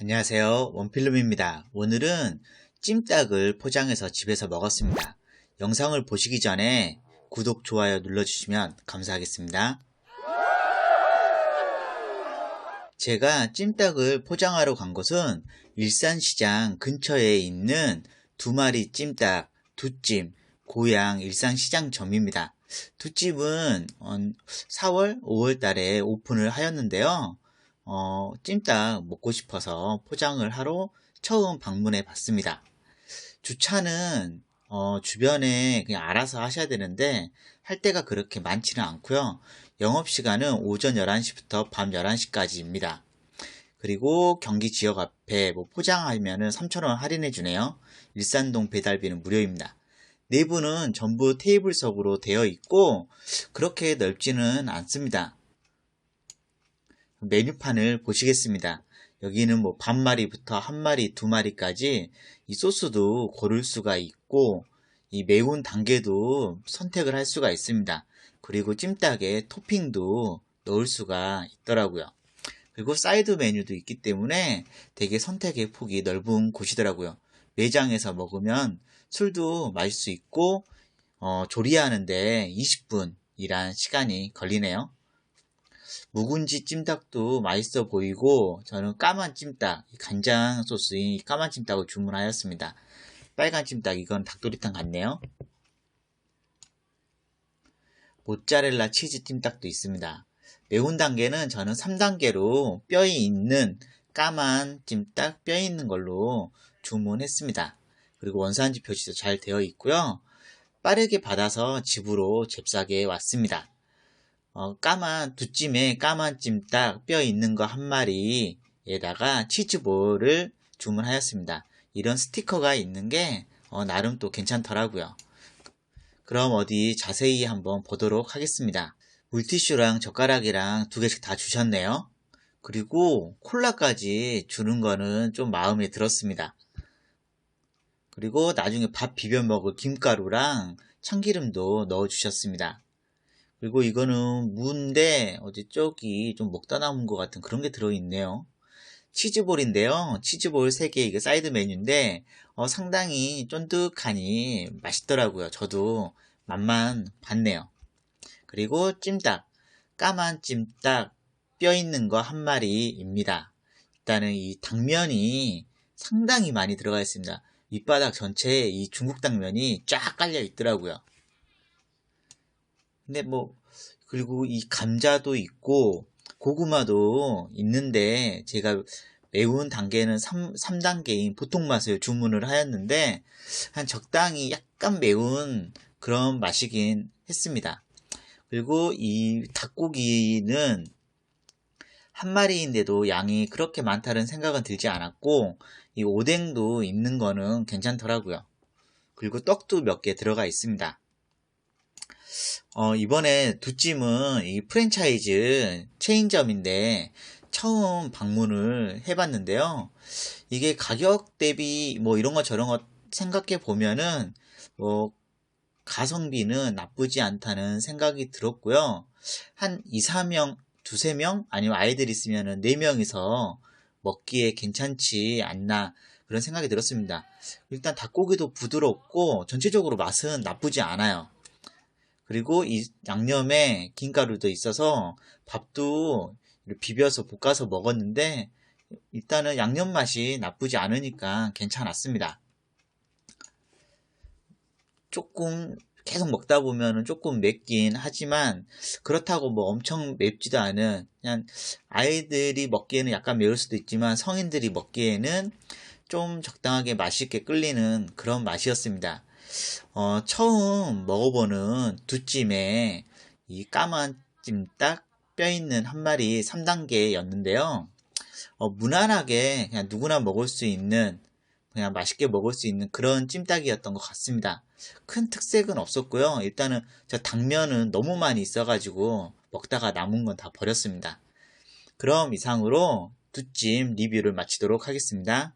안녕하세요. 원필름입니다. 오늘은 찜닭을 포장해서 집에서 먹었습니다. 영상을 보시기 전에 구독 좋아요 눌러주시면 감사하겠습니다. 제가 찜닭을 포장하러 간 곳은 일산시장 근처에 있는 두 마리 찜닭 두찜 고향 일산시장점입니다. 두찜은 4월 5월 달에 오픈을 하였는데요 어, 찜닭 먹고 싶어서 포장을 하러 처음 방문해 봤습니다. 주차는 어, 주변에 그냥 알아서 하셔야 되는데 할 때가 그렇게 많지는 않고요. 영업시간은 오전 11시부터 밤 11시까지입니다. 그리고 경기 지역 앞에 뭐 포장하면 3,000원 할인해 주네요. 일산동 배달비는 무료입니다. 내부는 전부 테이블석으로 되어 있고 그렇게 넓지는 않습니다. 메뉴판을 보시겠습니다. 여기는 뭐 반마리부터 한 마리, 두 마리까지 이 소스도 고를 수가 있고 이 매운 단계도 선택을 할 수가 있습니다. 그리고 찜닭에 토핑도 넣을 수가 있더라고요. 그리고 사이드 메뉴도 있기 때문에 되게 선택의 폭이 넓은 곳이더라고요. 매장에서 먹으면 술도 마실 수 있고 어, 조리하는데 20분이란 시간이 걸리네요. 묵은지 찜닭도 맛있어 보이고 저는 까만 찜닭, 간장 소스인 까만 찜닭을 주문하였습니다. 빨간 찜닭 이건 닭도리탕 같네요. 모짜렐라 치즈 찜닭도 있습니다. 매운 단계는 저는 3단계로 뼈이 있는 까만 찜닭 뼈 있는 걸로 주문했습니다. 그리고 원산지 표시도 잘 되어 있고요. 빠르게 받아서 집으로 잽싸게 왔습니다. 어, 까만 두찜에 까만 찜닭 뼈 있는 거 한 마리에다가 치즈볼을 주문하였습니다. 이런 스티커가 있는 게 어, 나름 또 괜찮더라고요. 그럼 어디 자세히 한번 보도록 하겠습니다. 물티슈랑 젓가락이랑 두 개씩 다 주셨네요. 그리고 콜라까지 주는 거는 좀 마음에 들었습니다. 그리고 나중에 밥 비벼 먹을 김가루랑 참기름도 넣어 주셨습니다. 그리고 이거는 무인데 어디 쪽이 좀 먹다 남은 것 같은 그런 게 들어있네요. 치즈볼인데요. 치즈볼 3개 이게 사이드 메뉴인데 어, 상당히 쫀득하니 맛있더라고요. 저도 맛만 봤네요. 그리고 찜닭 까만 찜닭 뼈 있는 거 한 마리입니다. 일단은 이 당면이 상당히 많이 들어가 있습니다. 밑바닥 전체에 이 중국 당면이 쫙 깔려 있더라고요. 근데 뭐 그리고 이 감자도 있고 고구마도 있는데 제가 매운 단계는 3, 3단계인 보통 맛을 주문을 하였는데 한 적당히 약간 매운 그런 맛이긴 했습니다. 그리고 이 닭고기는 한 마리인데도 양이 그렇게 많다는 생각은 들지 않았고 이 오뎅도 있는 거는 괜찮더라고요. 그리고 떡도 몇 개 들어가 있습니다. 어, 이번에 두찜은 이 프랜차이즈 체인점인데 처음 방문을 해봤는데요. 이게 가격 대비 뭐 이런 거 저런 거 생각해 보면은 뭐 가성비는 나쁘지 않다는 생각이 들었고요. 한 2, 3명, 2, 3명 아니면 아이들 있으면은 4명이서 먹기에 괜찮지 않나 그런 생각이 들었습니다. 일단 닭고기도 부드럽고 전체적으로 맛은 나쁘지 않아요. 그리고 이 양념에 김가루도 있어서 밥도 비벼서 볶아서 먹었는데 일단은 양념 맛이 나쁘지 않으니까 괜찮았습니다. 조금 계속 먹다 보면은 조금 맵긴 하지만 그렇다고 뭐 엄청 맵지도 않은 그냥 아이들이 먹기에는 약간 매울 수도 있지만 성인들이 먹기에는 좀 적당하게 맛있게 끌리는 그런 맛이었습니다. 어, 처음 먹어보는 두찜에 이 까만 찜닭 뼈 있는 한 마리 3단계였는데요. 어, 무난하게 그냥 누구나 먹을 수 있는 그냥 맛있게 먹을 수 있는 그런 찜닭이었던 것 같습니다. 큰 특색은 없었고요. 일단은 저 당면은 너무 많이 있어가지고 먹다가 남은 건 다 버렸습니다. 그럼 이상으로 두찜 리뷰를 마치도록 하겠습니다.